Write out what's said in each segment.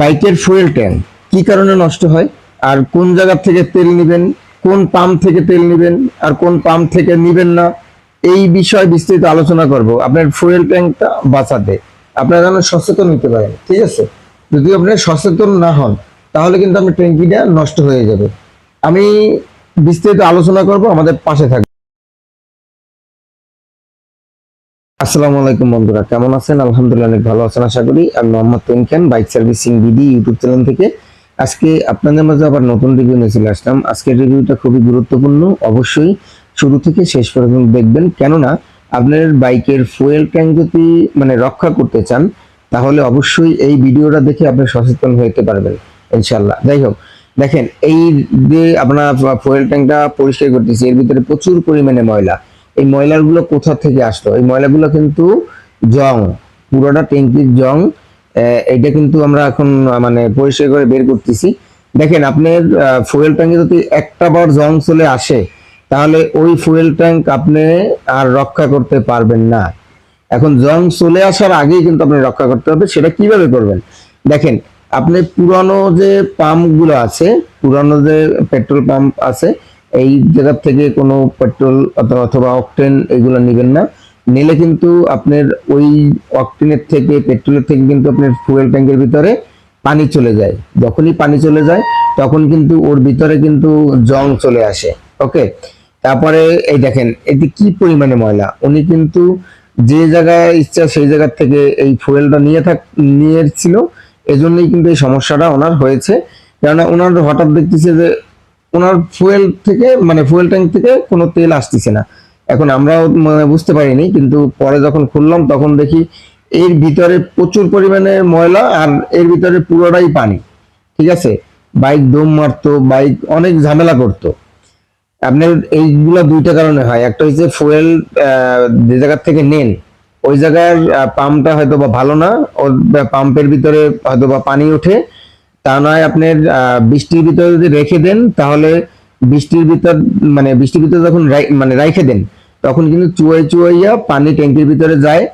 বাইকের fuel tank কি কারণে নষ্ট হয়? আর কোন জায়গা থেকে তেল নেবেন? কোন পাম্প থেকে তেল নেবেন? আর কোন পাম্প থেকে নেবেন না? এই বিষয়ে বিস্তারিত আলোচনা করব। আপনার ফুয়েল ট্যাঙ্কটা বাঁচাতে। আপনারা যেন সচেতন হতে পারেন, ঠিক আছে? যদি আপনি সচেতন না হন, তাহলে কিন্তু আপনার ট্যাঙ্কিটা নষ্ট হয়ে যাবে। আমি বিস্তারিত আলোচনা করব, আমাদের পাশে থাকবে আসসালামু আলাইকুম বন্ধুরা, কেমন আছেন? আলহামদুলিল্লাহ অনেক ভালো আছেন, আশা করি। আমি Mohammad Tuin Khan, bike servicing BD YouTube channel থেকে। আজকে আপনাদের মাঝে আবার নতুন রিভিউ নিয়ে চলে আসলাম। আজকের রিভিউটা খুবই গুরুত্বপূর্ণ, অবশ্যই শুরু থেকে শেষ পর্যন্ত দেখবেন। কেননা আপনার বাইকের ফুয়েল ট্যাঙ্ক যদি মানে রক্ষা করতে চান, তাহলে অবশ্যই এই ভিডিওটা দেখে আপনি সচেতন হতে পারবেন ইনশাল্লাহ যাই হোক, দেখেন, এই যে আপনার ফুয়েল ট্যাঙ্কটা পরিষ্কার করতেছি, এর ভিতরে প্রচুর পরিমাণে ময়লা। এই ময়লাগুলো কোথা থেকে আসলো? এই ময়লাগুলো কিন্তু জং, পুরোটা ট্যাঙ্কির জং। এটা কিন্তু আমরা এখন মানে পরিষ্কার করে বের করতেছি। দেখেন, আপনার ফুয়েল ট্যাঙ্কে যদি একটা বার জং চলে আসে, তাহলে ওই ফুয়েল ট্যাঙ্ক আপনি আর রক্ষা করতে পারবেন না। এখন জং চলে আসার আগেই কিন্তু আপনি রক্ষা করতে হবে, সেটা কীভাবে করবেন? দেখেন, আপনি পুরানো যে পাম্পগুলো আছে, পুরানো যে পেট্রোল পাম্প আছে এই জায়গা থেকে কোনো পেট্রোল অথবা অকটেন এগুলো নেবেন না। নিলে কিন্তু আপনার ওই অকটেনের থেকে, পেট্রোলের থেকে কিন্তু আপনার ফুয়েল ট্যাঙ্কের ভিতরে পানি চলে যায়। যখনই পানি চলে যায়, তখন কিন্তু ওর ভিতরে কিন্তু জং চলে আসে। ওকে? তারপরে এই দেখেন, এটি কি পরিমাণে ময়লা? উনি কিন্তু যে জায়গায় ইচ্ছা সেই জায়গা থেকে এই ফুয়েলটা নিয়ে থাক নিয়ে ছিল এজন্যই কিন্তু এই সমস্যাটা ওনার হয়েছে। কেননা ওনার হঠাৎ দেখতেছে যে ওনার ফুয়েল থেকে মানে ফুয়েল ট্যাঙ্ক থেকে কোনো তেল আসতেছে না। এখন আমরাও মানে বুঝতে পারিনি, কিন্তু পরে যখন খুললাম তখন দেখি এর ভিতরে প্রচুর পরিমাণে ময়লা আর এর ভিতরে পুরোটাই পানি, ঠিক আছে? বাইক দম মারতো, বাইক অনেক ঝামেলা করতো। আপনার এইগুলো দুইটা কারণে হয়। একটা হচ্ছে ফুয়েল যে জায়গার থেকে নেন, ওই জায়গার পাম্পটা হয়তো বা ভালো না, ওর পাম্পের ভিতরে হয়তো বা পানি ওঠে। তা নয়, আপনার বৃষ্টির ভিতরে যদি রেখে দেন, তাহলে বৃষ্টির ভিতর মানে বৃষ্টির ভিতরে যখন মানে রেখে দেন, তখন কিন্তু চুয়াই চুয়াইয়া পানি ট্যাঙ্কির ভিতরে যায়।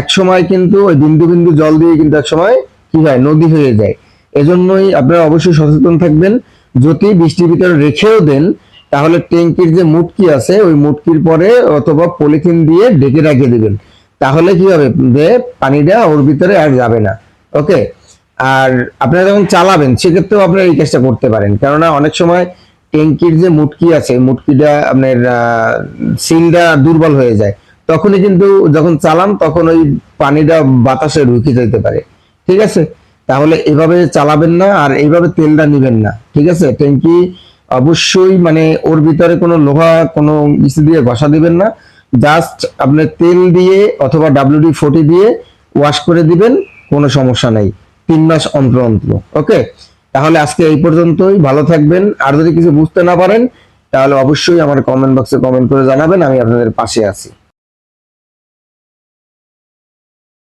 এক সময় কিন্তু ওই বিন্দু বিন্দু জল দিয়ে কিন্তু এক সময় কি হয়, নদী হয়ে যায়। এজন্যই আপনারা অবশ্যই সচেতন থাকবেন। যদি বৃষ্টির ভিতরে রেখেও দেন, তাহলে ট্যাঙ্কির যে মুটকি আছে, ওই মুটকির পরে অথবা পলিথিন দিয়ে ঢেকে রেখে দেবেন। তাহলে কি হবে? যে পানিটা ওর ভিতরে আর যাবে না। ওকে? আর আপনারা যখন চালাবেন, সেক্ষেত্রেও আপনারা এই কাজটা করতে পারেন। কেননা অনেক সময় ট্যাঙ্কির যে মুটকি আছে, মুটকিটা আপনার সিলটা দুর্বল হয়ে যায়। তখনই কিন্তু যখন চালান, তখন ওই পানিটা বাতাসে ঢুকে যেতে পারে। ঠিক আছে? তাহলে এভাবে চালাবেন না আর এইভাবে তেলটা নিবেন না। ঠিক আছে? ট্যাঙ্কি অবশ্যই মানে ওর ভিতরে কোনো লোহা, কোনো কিছু দিয়ে ঘষা দিবেন না। জাস্ট আপনি তেল দিয়ে অথবা ডাব্লিউডি ফোর্টি দিয়ে ওয়াশ করে দিবেন, কোনো সমস্যা নাই। তিন মাস অন্তর অন্তর। ওকে তাহলে আজকে এই পর্যন্তই। ভালো থাকবেন। আর যদি কিছু বুঝতে না পারেন, তাহলে অবশ্যই আমার কমেন্ট বক্সে কমেন্ট করে জানাবেন। আমি আপনাদের পাশে আছি।